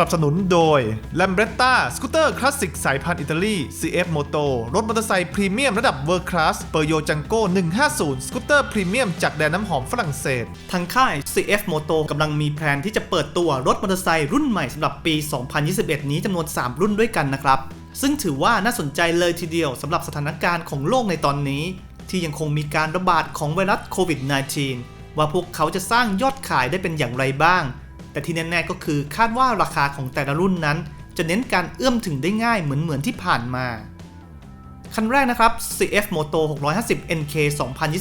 นับสนุนโดย l a m b r e t t a สกูตเตอร์คลาสสิกสายพันธุ์อิตาลี CF Moto รถมอเตอร์ไซค์พรีเมียมระดับเวอร์คลาสเปอร์โยจังโก้150 สกูตเตอร์พรีเมียมจากแดนน้ำหอมฝรั่งเศส ทางค่าย CF Moto กำลังมีแผนที่จะเปิดตัวรถมอเตอร์ไซค์รุ่นใหม่สำหรับปี 2021 นี้จำนวน 3 รุ่นด้วยกันนะครับ ซึ่งถือว่าน่าสนใจเลยทีเดียวสำหรับสถานการณ์ของโลกในตอนนี้ ที่ยังคงมีการระบาดของไวรัสโควิด -19 ว่าพวกเขาจะสร้างยอดขายได้เป็นอย่างไรบ้าง แต่ที่แน่ๆก็คือคาดว่าราคาของแต่ละรุ่นนั้น จะเน้นการเอื้อมถึงได้ง่ายเหมือนเหมือนที่ผ่านมา คันแรกนะครับ CF Moto 650 NK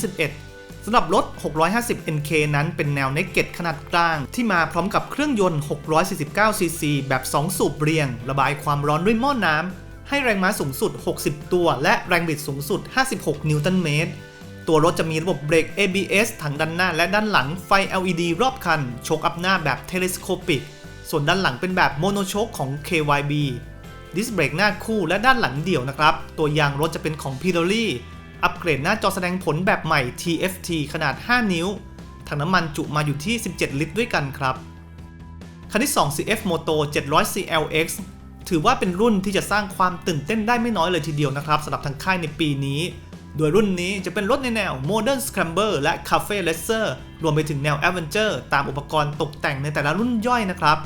2021สำหรับรถ 650 NK นั้นเป็นแนว Naked ขนาดกลาง ที่มาพร้อมกับเครื่องยนต์ 649 cc แบบ 2 สูบเรียง ระบายความร้อนด้วยหม้อน้ำให้แรงม้าสูงสุด 60 ตัว และแรงบิดสูงสุด 56 นิวตันเมตร ตัวรถจะมีระบบเบรก ABS ทั้งด้านหน้าและด้านหลังไฟ LED รอบคัน โชคอัพหน้าแบบ Telescopic ส่วนด้านหลังเป็นแบบโมโนโชคของ KYB ดิสเบรกหน้าคู่และด้านหลังเดี่ยวนะครับ ตัวยางรถจะเป็นของ Pirelli อัปเกรดหน้าจอแสดงผลแบบใหม่ TFT ขนาด 5 นิ้ว ถังน้ำมันจุมาอยู่ที่ 17 ลิตรด้วยกันครับ คันที่ 2 CF Moto 700 CLX ถือว่าเป็นรุ่นที่จะสร้างความตื่นเต้นได้ไม่น้อยเลยทีเดียวนะครับสำหรับทางค่ายในปีนี้ โดยรุ่นนี้จะเป็นรถในแนว Modern Scrambler และ Cafe Racer รวมไปถึงแนว Adventure ตามอุปกรณ์ตกแต่งในแต่ละรุ่นย่อยนะครับ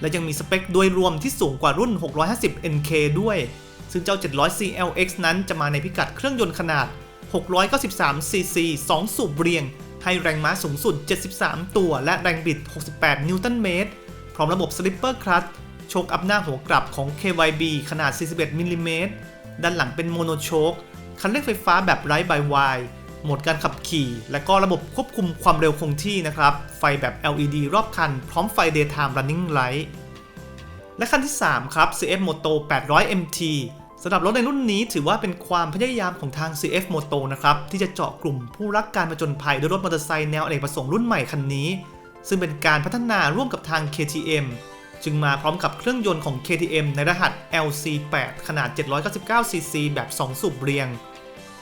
และยังมีสเปคโดยรวมที่สูงกว่ารุ่น 650 NK ด้วย ซึ่งเจ้า 700 CLX นั้นจะมาในพิกัดเครื่องยนต์ขนาด 693 cc 2 สูบเรียง ให้แรงม้าสูงสุด 73 ตัว และแรงบิด 68 นิวตันเมตร พร้อมระบบ Slipper Clutch โชคอัพหน้าหัวกลับของ KYB ขนาด 41มิลลิเมตรด้านหลังเป็นโมโนโชค คันเร่งไฟฟ้าแบบไร้บายวายโหมดการขับขี่ และก็ระบบควบคุมความเร็วคงที่นะครับ ไฟแบบ LED รอบคัน พร้อมไฟ Daytime Running Light และคันที่ 3 ครับ CF Moto 800 MT สำหรับรถในรุ่นนี้ถือว่าเป็นความพยายามของทาง CF Moto นะครับ ที่จะเจาะกลุ่มผู้รักการผจญภัยด้วยรถมอเตอร์ไซค์แนวอเนกประสงค์รุ่นใหม่คันนี้ ซึ่งเป็นการพัฒนาร่วมกับทาง KTM จึงมาพร้อมกับเครื่องยนต์ของ KTM ในรหัส LC8 ขนาด 799cc แบบ 2 สูบเรียง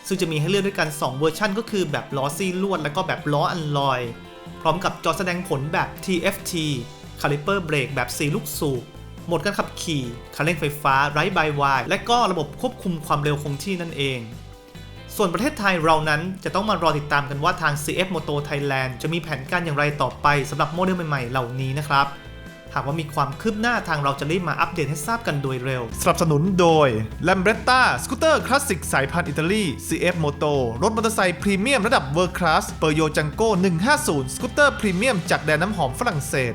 ซึ่งจะมีให้เลือกด้วยกัน 2 เวอร์ชันก็คือแบบล้อซี่ลวด และก็แบบล้ออันลอย พร้อมกับจอแสดงผลแบบ TFT คาลิเปอร์เบรกแบบ4ลูกสูบโหมดการขับขี่คันเร่งไฟฟ้าไร้บายวายและก็ระบบควบคุมความเร็วคงที่นั่นเอง ส่วนประเทศไทยเรานั้นจะต้องมารอติดตามกันว่าทาง CF Moto Thailand จะมีแผนการอย่างไรต่อไปสำหรับโมเดลใหม่ๆ เหล่านี้นะครับ หากว่ามีความคืบหน้าทางเราจะรีบมาอัปเดตให้ทราบกันโดยเร็ว สนับสนุนโดย l a m b r e t t a สกูตเตอร์คลาสสิกสายพันธุ์อิตาลี CF Moto รถมอเตอร์ไซค์พรีเมียมระดับเวอร์คลาสเปอร์โยจังโก้150 สกูตเตอร์พรีเมียมจากแดนน้ำหอมฝรั่งเศส